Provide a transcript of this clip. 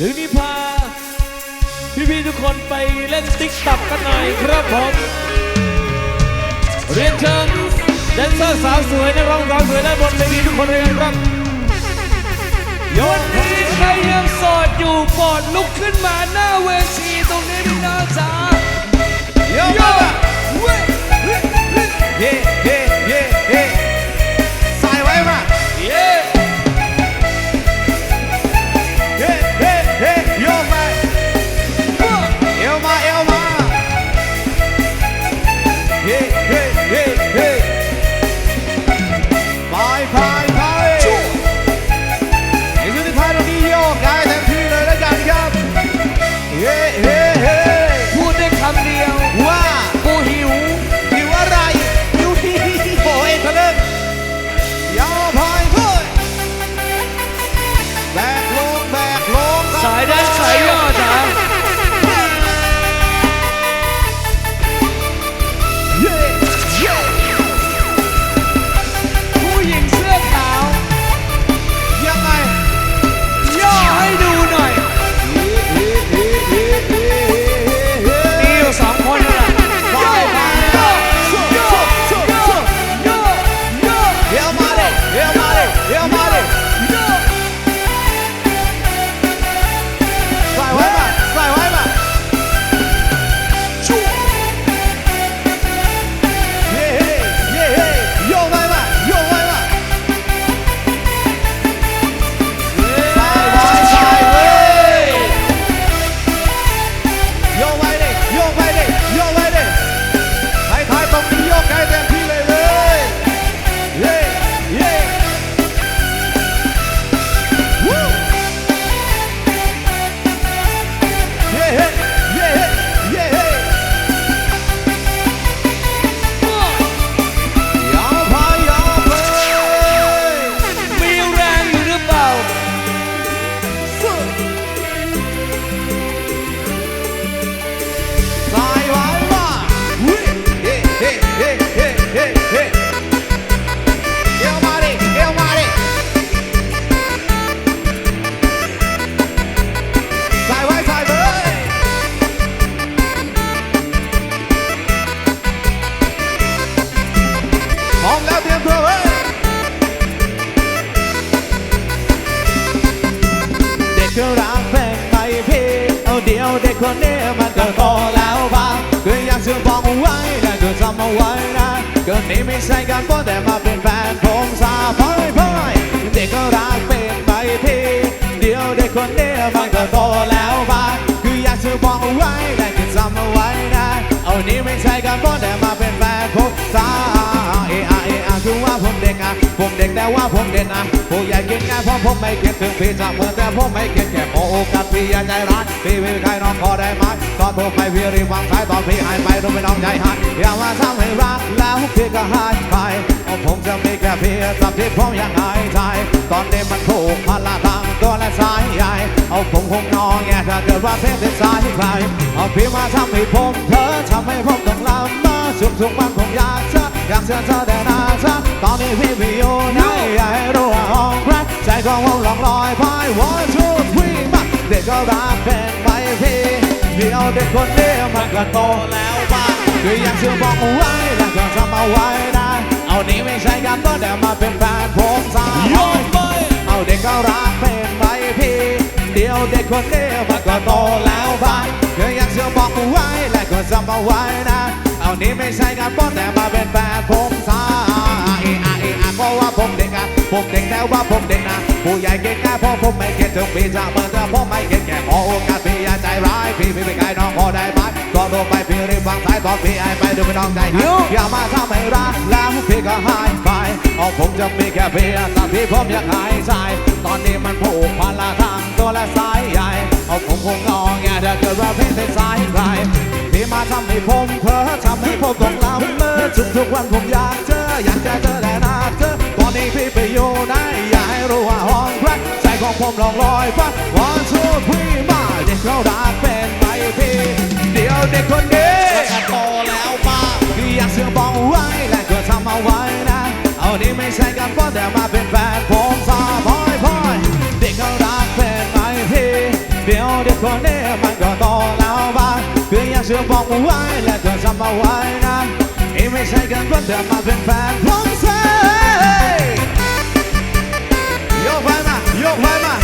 ถึงนี้พา พี่ๆทุกคนไปเล่นติ๊กต็อกกันหน่อยครับผม เรียนเชิญแดนเซอร์สาวสวยนักร้องสาวสวยและบนเวทีทุกคนเลยครับยนนี้ใครยังโสดอยู่โปรดลุกขึ้นมาหน้าเวทีตรงนี้พี่น้องจ๋าโยมา เอาเดียวเด็กคนนี้มันก็โตแล้วบ้างก็อยากจะบอกไว้และก็จำเอาไว้นะก็นี่ไม่ใช่การป้อนแต่มาเป็นแฟนผมสาพอยพอยเด็กก็รักเป็นไม่พี่ เดียวเด็กคนนี้มันก็โตแล้วบ้างก็อยากจะบอกไว้และก็จำเอาไว้นะเอานี่ไม่ใช่การป้อนแต่มาเป็นแฟนผมสาเออาเออาคือว่าผมเด็กอะผมเด็กแต่ว่าผมเด่นอะผู้ใหญ่กินง่ายเพราะผมไม่เก็บถึง ผมไม่เก็บแค่โอ้กับพี่อย่าใจร้ายพี่ไม่ใครน้องขอได้ไหมตอนผมไปพี่รีบวางสายตอนพี่หายไปต้ไม่น้องใจหายอย่ามาทำให้รักแล้วพี่ก็หายไปเอาผมจะมีแค่พี่สับที่ผมยังหายใจตอนนี้มันถูกพละทางตัวและสายใหญ่เอาผมคงนอนแงถ้าเกิดว่าเพศเป็นสายใครเอาพี่มาทำให้ผมเธอทำให้ผมต้องลำมากสุขสุขมันคงอยากจะอยากจะเธอแต่นาเธอตอนนี้พี่ไม่อยู่ไหนอยากให้รู้ว่าห้องใครใจของผมหลงลอยไป one two three มาเด็กก็รักเป็นไปพี่เดียวเด็กคนนี้มันก็โตแล้วบ้างคืออยากจะบอกเอาไว้และก็จำเอาไว้นะเอานี่ไม่ใช่การต้นแต่มาเป็นแฟนผมสาวโยกไปเอาเด็กก็รักเป็นไปพี่เดียวเด็กคนนี้มันก็โตแล้วบ้างก็อยากจะบอกเอาไว้และก็จำเอาไว้นะเอานี่ไม่ใช่การป้อนแต่มาเป็นแฟนผมสาเออาเออาก็ว่าผมเด็กอะผมเด็กแต่ว่าผมเด็กนะ ผู้ใหญ่เก่งแค่พราะผมไม่เก่งถึงพี่จะเหมือนแต่ผมไม่เก่งแค่ขอโอกาสพี่อย่าใจร้ายพี่พี่ไม่ไกลน้องพอได้ไหมตอนโดนไปพี่รีบวางสายตอนพี่ไอไปดูไม่น้องใจหายอย่ามาทำให้รักแล้วพี่ก็หายไปเอาผมจะมีแค่เพียงแต่พี่ผมยังหายใจตอนนี้มันผูกพันละทางตัวและสายใหญ่เอาผมคงงอแงถ้าเกิดว่าพศเป็นสายใครพี่มาทำให้ผมเพ้อทำให้ผมต้องลำเมื่อทุกทุกๆวันผม ผมลองลอยฟ้าวันชูพี่มาเด็กเขารักเป็นไปพี่เดี๋ยวเด็กคนนี้โตแล้วป้าคืออยากเชื่อบอกไว้และก็ทำเอาไว้นะ เอานี่ไม่ใช่การป้อนแต่มาเป็นแฟนผมสาพอยพอยเด็กเขารักเป็นไปพี่เด็กคนนี้มันก็โตแล้วบ้างก็อยากจะบอกไว้และก็จำเอาไว้นะเอ้ไม่ใช่กันว่าจะมาเป็นแฟนผมเซ่ยกไปมาย ไปมา